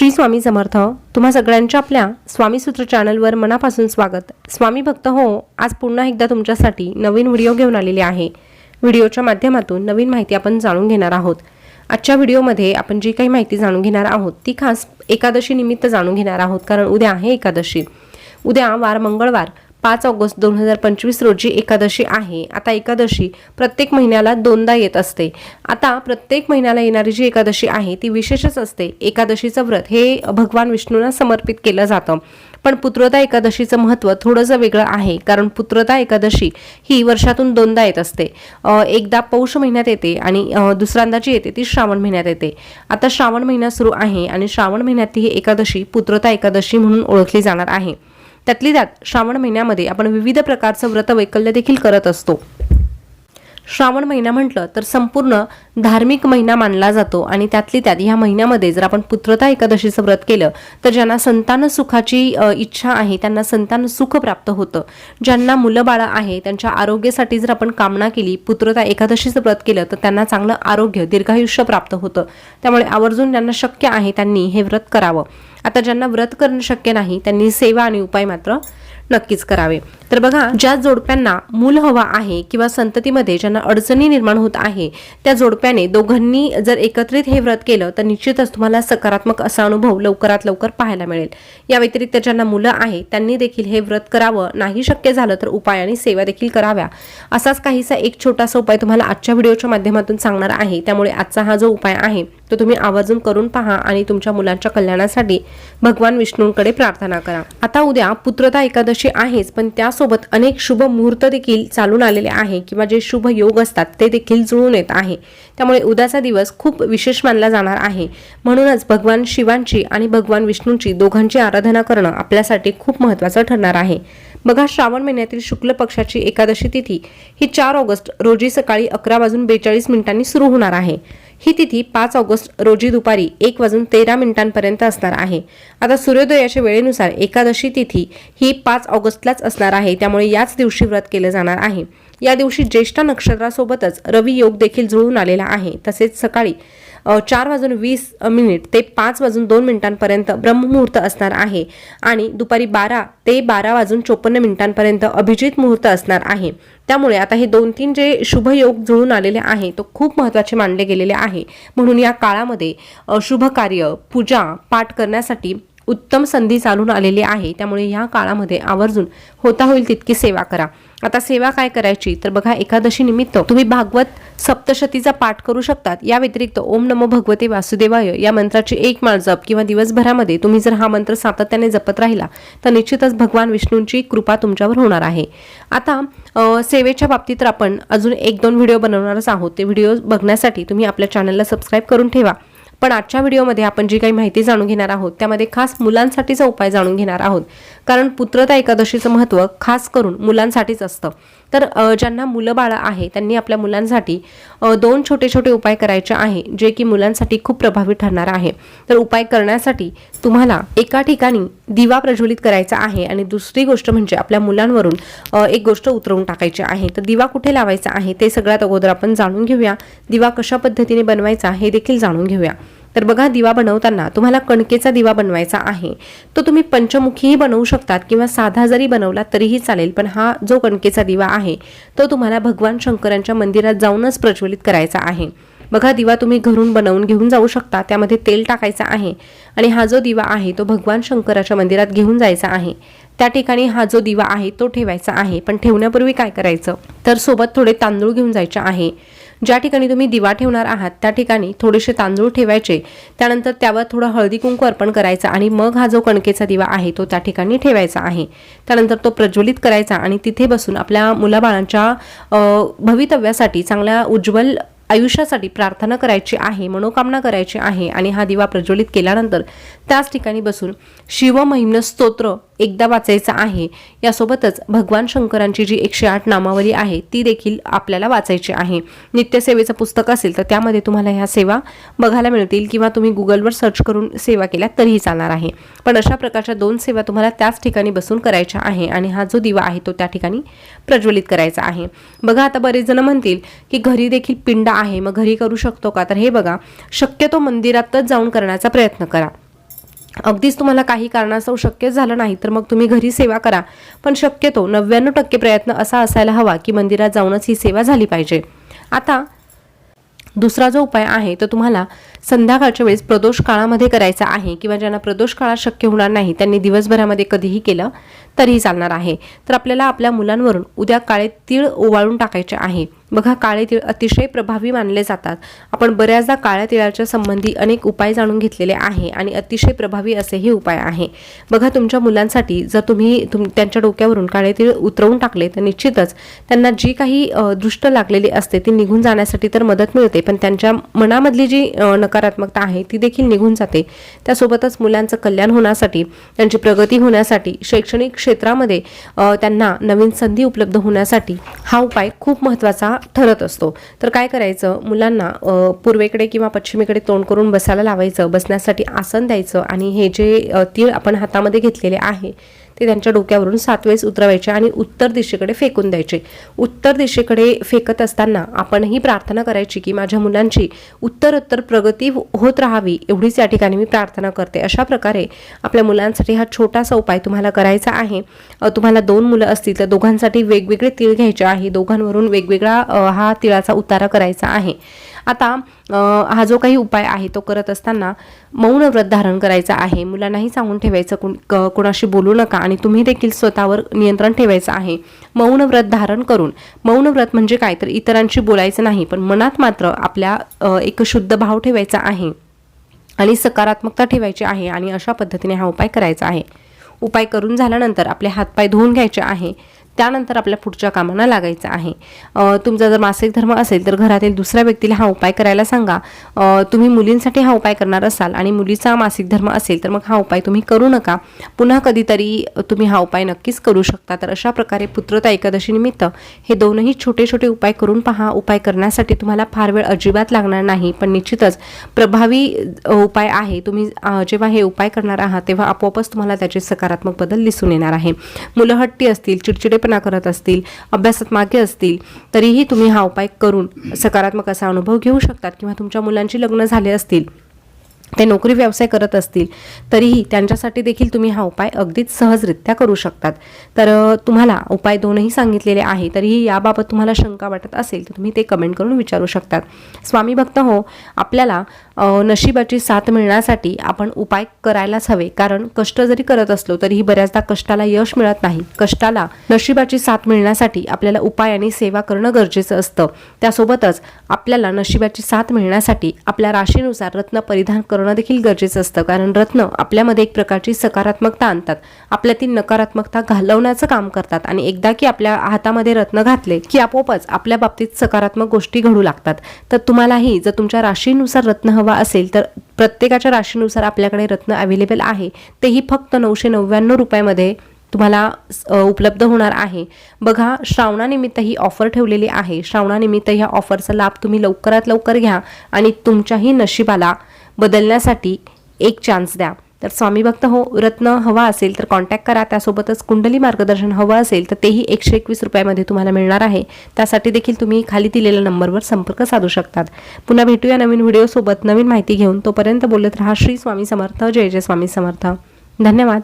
श्री स्वामी समर्थ तुम्हा सगळ्यांच्या आपल्या स्वामीसूत्र चॅनलवर मनापासून स्वागत. स्वामी भक्त हो आज पुन्हा एकदा तुमच्यासाठी नवीन व्हिडिओ घेऊन आलेले आहे. व्हिडिओच्या माध्यमातून नवीन माहिती आपण जाणून घेणार आहोत. आजच्या व्हिडिओमध्ये आपण जी काही माहिती जाणून घेणार आहोत ती खास एकादशी निमित्त जाणून घेणार आहोत. कारण उद्या आहे एकादशी. उद्या वार मंगळवार. पाच ऑगस्ट दोन हजार पंचवीस रोजी एकादशी आहे. आता एकादशी प्रत्येक महिन्याला दोनदा येत असते. आता प्रत्येक महिन्याला येणारी जी एकादशी आहे ती विशेषच असते. एकादशीचं व्रत हे भगवान विष्णूंना समर्पित केलं जातं. पण पुत्रता एकादशीचं महत्त्व थोडंसं वेगळं आहे कारण पुत्रता एकादशी ही वर्षातून दोनदा येत असते. एकदा पौष महिन्यात येते आणि दुसऱ्यांदा जी येते ती श्रावण महिन्यात येते. आता श्रावण महिना सुरू आहे आणि श्रावण महिन्यात ही एकादशी पुत्रता एकादशी म्हणून ओळखली जाणार आहे. त्यातली त्यात श्रावण महिन्यामध्ये आपण विविध प्रकारचं व्रत वैकल्य देखील करत असतो. श्रावण महिना म्हटलं तर संपूर्ण धार्मिक महिना मानला जातो. आणि त्यातली त्यात ह्या महिन्यामध्ये जर आपण पुत्रता एकादशीचं व्रत केलं तर ज्यांना संतान सुखाची इच्छा आहे त्यांना संतान सुख प्राप्त होतं. ज्यांना मुलं बाळं आहे त्यांच्या आरोग्यासाठी जर आपण कामना केली पुत्रता एकादशीचं व्रत केलं तर त्यांना चांगलं आरोग्य दीर्घायुष्य प्राप्त होतं. त्यामुळे आवर्जून ज्यांना शक्य आहे त्यांनी हे व्रत करावं. आता ज्यांना व्रत करणं शक्य नाही त्यांनी सेवा आणि उपाय मात्र नक्कीच करावे. तर बघा ज्या जोडप्यांना मूल हवा आहे किंवा संततीमध्ये ज्यांना अडचणी निर्माण होत आहे त्या जोडप्याने दोघांनी जर एकत्रित हे व्रत केलं तर निश्चितच तुम्हाला सकारात्मक असा अनुभव लवकरात लवकर पाहायला मिळेल. या व्यतिरिक्त ज्यांना मुलं आहे त्यांनी देखील हे व्रत करावं. नाही शक्य झालं तर उपाय आणि सेवा देखील कराव्या. असाच काहीसा एक छोटासा उपाय तुम्हाला आजच्या व्हिडिओच्या माध्यमातून सांगणार आहे. त्यामुळे आजचा हा जो उपाय आहे तो तुम्ही आवर्जून करून पहा आणि तुमच्या मुलांच्या कल्याणासाठी भगवान विष्णूंकडे प्रार्थना करा. आता उद्या पुत्रता एकादशी आहेच पण त्यासोबत अनेक शुभ मुहूर्त देखील चालून आलेले आहे किंवा जे शुभ योग असतात ते देखील जुळून येत आहे. त्यामुळे उद्याचा दिवस खूप विशेष मानला जाणार आहे. म्हणूनच भगवान शिवांची आणि भगवान विष्णूंची दोघांची आराधना करणं आपल्यासाठी खूप महत्त्वाचं ठरणार आहे. बघा श्रावण महिन्यातील शुक्ल पक्षाची एकादशी तिथी ही चार ऑगस्ट रोजी सकाळी अकरा वाजून बेचाळीस मिनिटांनी सुरू होणार आहे. ही तिथी पाच ऑगस्ट रोजी दुपारी एक वाजून तेरा मिनिटांपर्यंत असणार आहे. आता सूर्योदयाच्या वेळेनुसार एकादशी तिथी ही पाच ऑगस्टलाच असणार आहे. त्यामुळे याच दिवशी व्रत केलं जाणार आहे. या दिवशी ज्येष्ठ नक्षत्रासोबतच रवी योग देखील जुळून आलेला आहे. तसेच सकाळी चार वाजून वीस मिनिट ते पाच वाजून दोन मिनिटांपर्यंत ब्रह्ममुहूर्त असणार आहे आणि दुपारी बारा ते बारा वाजून चोपन्न मिनिटांपर्यंत अभिजित मुहूर्त असणार आहे. त्यामुळे आता हे दोन तीन जे शुभ योग जुळून आलेले आहे तो खूप महत्त्वाचे मानले गेलेले आहे. म्हणून या काळामध्ये शुभ कार्य पूजा पाठ करण्यासाठी उत्तम संधी चालून आलेली आहे. त्यामुळे या काळामध्ये आवर्जून होता होईल तितकी सेवा करा. आता सेवा काय करायची? तर बघा एकादशी निमित्त तुम्ही भागवत सप्तशतीचा पाठ करू शकतात. या व्यतिरिक्त ओम नमो भगवते वासुदेवाय या मंत्राची एक माळ जप किंवा दिवसभरामध्ये तुम्ही जर हा मंत्र सातत्याने जपत राहिला तर निश्चितच भगवान विष्णूंची कृपा तुमच्यावर होणार आहे. आता सेवेच्या बाबतीत तर आपण अजून एक दोन व्हिडिओ बनवणारच आहोत. ते व्हिडिओ बघण्यासाठी तुम्ही आपल्या चॅनलला सबस्क्राईब करून ठेवा. पण आजच्या व्हिडिओमध्ये आपण जी काही माहिती जाणून घेणार आहोत त्यामध्ये खास मुलांसाठीचा उपाय जाणून घेणार आहोत. कारण पुत्रता एकादशीचं महत्त्व खास करून मुलांसाठीच असतं. तर ज्यांना मुलं बाळं आहे त्यांनी आपल्या मुलांसाठी दोन छोटे छोटे उपाय करायचे आहे जे की मुलांसाठी खूप प्रभावी ठरणार आहे. तर उपाय करण्यासाठी तुम्हाला एका ठिकाणी दिवा प्रज्वलित करायचा आहे आणि दुसरी गोष्ट म्हणजे आपल्या मुलांवरून एक गोष्ट उतरवून टाकायची आहे. तर दिवा कुठे लावायचा आहे ते सगळ्यात अगोदर आपण जाणून घेऊया. दिवा कशा पद्धतीने बनवायचा हे देखील जाणून घेऊया. तर बघा दिवा बनवताना तुम्हाला कणकेचा दिवा बनवायचा आहे. तो तुम्ही पंचमुखीही बनवू शकतात किंवा साधा जरी बनवला तरीही चालेल पण हा जो कणकेचा दिवा आहे तो तुम्हाला भगवान शंकरांच्या मंदिरात जाऊनच प्रज्वलित करायचा आहे. बघा दिवा तुम्ही घरून बनवून घेऊन जाऊ शकता त्यामध्ये तेल टाकायचं आहे आणि हा जो दिवा आहे तो भगवान शंकराच्या मंदिरात घेऊन जायचा आहे. त्या ठिकाणी हा जो दिवा आहे तो ठेवायचा आहे. पण ठेवण्यापूर्वी काय करायचं? तर सोबत थोडे तांदूळ घेऊन जायचे आहे. ज्या ठिकाणी तुम्ही दिवा ठेवणार आहात त्या ठिकाणी थोडेसे तांदूळ ठेवायचे. त्यानंतर त्यावर थोडं हळदी कुंकू अर्पण करायचं आणि मग हा जो कणकेचा दिवा आहे तो त्या ठिकाणी ठेवायचा आहे. त्यानंतर तो प्रज्वलित करायचा आणि तिथे बसून आपल्या मुलाबाळांच्या भवितव्यासाठी चांगल्या उज्ज्वल आयुष्यासाठी प्रार्थना करायची आहे मनोकामना करायची आहे आणि हा दिवा प्रज्वलित केल्यानंतर त्याच ठिकाणी बसून शिवमहिम्न स्तोत्र एकदा वाचायचं आहे. यासोबतच भगवान शंकरांची जी एकशे आठ नामावली आहे ती देखील आपल्याला वाचायची आहे. नित्यसेवेचं पुस्तक असेल तर त्यामध्ये तुम्हाला ह्या सेवा बघायला मिळतील किंवा तुम्ही गुगलवर सर्च करून सेवा केल्या तरीही चालणार आहे. पण अशा प्रकारच्या दोन सेवा तुम्हाला त्याच ठिकाणी बसून करायच्या आहे आणि हा जो दिवा आहे तो त्या ठिकाणी प्रज्वलित करायचा आहे. बघा आता बरेच जण म्हणतील की घरी देखील पिंड आहे मग घरी करू शकतो का? तर हे बघा शक्यतो मंदिरातच जाऊन करण्याचा प्रयत्न करा. अगदीच तुम्हाला काही कारणास्तव शक्य झालं नाही तर मग तुम्ही घरी सेवा करा. पण शक्यतो नव्याण्णव टक्के प्रयत्न असा असायला हवा की मंदिरात जाऊनच ही सेवा झाली पाहिजे. आता दुसरा जो उपाय आहे तो तुम्हाला संध्याकाळच्या वेळेस प्रदोष काळामध्ये करायचा आहे किंवा ज्यांना प्रदोष काळात शक्य होणार नाही त्यांनी दिवसभरामध्ये कधीही केलं तरीही चालणार आहे. तर आपल्याला आपल्या मुलांवरून उद्या काळे तीळ ओवाळून टाकायचे आहे. बघा काळे तीळ अतिशय प्रभावी मानले जातात. आपण बऱ्याचदा काळ्या तिळाच्या संबंधी अनेक उपाय जाणून घेतलेले आहे आणि अतिशय प्रभावी असे हे उपाय आहे. बघा तुमच्या मुलांसाठी जर तुम्ही तुम त्यांच्या डोक्यावरून काळे तीळ उतरवून टाकले तर निश्चितच त्यांना जी काही दृष्ट लागलेली असते ती निघून जाण्यासाठी तर मदत मिळते. पण त्यांच्या मनामधली जी अ, नकारात्मकता आहे ती देखील निघून जाते. त्यासोबतच मुलांचं कल्याण होण्यासाठी त्यांची प्रगती होण्यासाठी शैक्षणिक क्षेत्रामध्ये त्यांना नवीन संधी उपलब्ध होण्यासाठी हा उपाय खूप महत्त्वाचा ठरत असतो. तर काय करायचं? मुलांना पूर्वेकडे किंवा पश्चिमेकडे तोंड करून बसायला लावायचं. बसण्यासाठी आसन द्यायचं आणि हे जे तीळ आपण हातामध्ये घेतलेले आहे ते त्यांच्या डोक्यावरून सात वेळेस उतरवायचे आणि उत्तर दिशेकडे फेकून द्यायचे. उत्तर दिशेकडे फेकत असताना आपण ही प्रार्थना करायची की माझ्या मुलांची उत्तरोत्तर प्रगती हो-, होत राहावी एवढीच या ठिकाणी मी प्रार्थना करते. अशा प्रकारे आपल्या मुलांसाठी हा छोटासा उपाय तुम्हाला करायचा आहे. तुम्हाला दोन मुलं असतील तर दोघांसाठी वेगवेगळे तिळ घ्यायचे आहे. दोघांवरून वेगवेगळा हा तिळाचा उतारा करायचा आहे. आता हा जो काही उपाय आहे तो करत असताना मौन व्रत धारण करायचं आहे. मुलांनाही सांगून ठेवायचं कुण क- कोणाशी बोलू नका आणि तुम्ही देखील स्वतःवर नियंत्रण ठेवायचं आहे. मौन व्रत धारण करून मौन व्रत म्हणजे काय? तर इतरांशी बोलायचं नाही पण मनात मात्र आपल्या एक शुद्ध भाव ठेवायचा आहे आणि सकारात्मकता ठेवायची आहे आणि अशा पद्धतीने हा उपाय करायचा आहे. उपाय करून झाल्यानंतर आपले हातपाय धुवून घ्यायचे आहे. त्यानंतर आपल्या पुढच्या कामांना लागायचं आहे. तुमचा जर मासिक धर्म असेल तर घरातील दुसऱ्या व्यक्तीला हा उपाय करायला सांगा. तुम्ही मुलींसाठी हा उपाय करणार असाल आणि मुलीचा मासिक धर्म असेल तर मग हा उपाय तुम्ही करू नका. पुन्हा कधीतरी तुम्ही हा उपाय नक्कीच करू शकता. तर अशा प्रकारे पुत्रता एकादशीनिमित्त हे दोनही छोटे छोटे उपाय करून पहा. उपाय करण्यासाठी तुम्हाला फार वेळ अजिबात लागणार नाही पण निश्चितच प्रभावी उपाय आहे. तुम्ही जेव्हा हे उपाय करणार आहात तेव्हा आपोआपच तुम्हाला त्याचे सकारात्मक बदल दिसून येणार आहे. मुलं हट्टी असतील चिडचिडेपणा करत असतील अभ्यासात मागे असतील तरीही तुम्ही हा उपाय करून सकारात्मक असा अनुभव घेऊ शकतात किंवा तुमच्या मुलांची लग्न झाले असतील. ते नोकरी व्यवसाय करत असतील तरीही त्यांच्यासाठी देखील तुम्ही हा उपाय अगदीच सहजरित्या करू शकतात. तर तुम्हाला उपाय दोनही सांगितलेले आहे तरीही याबाबत तुम्हाला शंका वाटत असेल तर तुम्ही ते कमेंट करून विचारू शकतात. स्वामी भक्त हो आपल्याला नशिबाची साथ मिळण्यासाठी आपण उपाय करायलाच हवे कारण कष्ट जरी करत असलो तरीही बऱ्याचदा कष्टाला यश मिळत नाही. कष्टाला नशिबाची साथ मिळण्यासाठी आपल्याला उपाय आणि सेवा करणं गरजेचं असतं. त्यासोबतच आपल्याला नशिबाची साथ मिळण्यासाठी आपल्या राशीनुसार रत्न परिधान करणं देखील गरजेचं असतं. कारण रत्न आपल्यामध्ये एक प्रकारची सकारात्मकता आणतात. आपल्यातील नकारात्मकता घालवण्याचं काम करतात. आणि एकदा की आपल्या हातामध्ये रत्न घातले की आपोआपच आपल्या बाबतीत सकारात्मक गोष्टी घडू लागतात. तर तुम्हालाही जर तुमच्या राशीनुसार रत्न हवा असेल तर प्रत्येकाच्या राशीनुसार आपल्याकडे रत्न अवेलेबल आहे. तेही फक्त नऊशे नव्याण्णव रुपयामध्ये तुम्हाला उपलब्ध होणार आहे. बघा श्रावणानिमित्त ही ऑफर ठेवलेली आहे. श्रावणानिमित्त ह्या ऑफरचा लाभ तुम्ही लवकरात लवकर घ्या. आणि तुमच्याही नशिबाला बदलण्यासाठी एक चान्स द्या. तर स्वामी भक्त हो रत्न हवा असेल तर कॉन्टॅक्ट करा. त्यासोबतच कुंडली मार्गदर्शन हवं असेल तर तेही एकशे एकवीस रुपयामध्ये तुम्हाला मिळणार आहे. त्यासाठी देखील तुम्ही खाली दिलेल्या नंबरवर संपर्क साधू शकतात. पुन्हा भेटूया नवीन व्हिडिओसोबत नवीन माहिती घेऊन तोपर्यंत बोलत राहा. श्री स्वामी समर्थ. जय जय स्वामी समर्थ. धन्यवाद.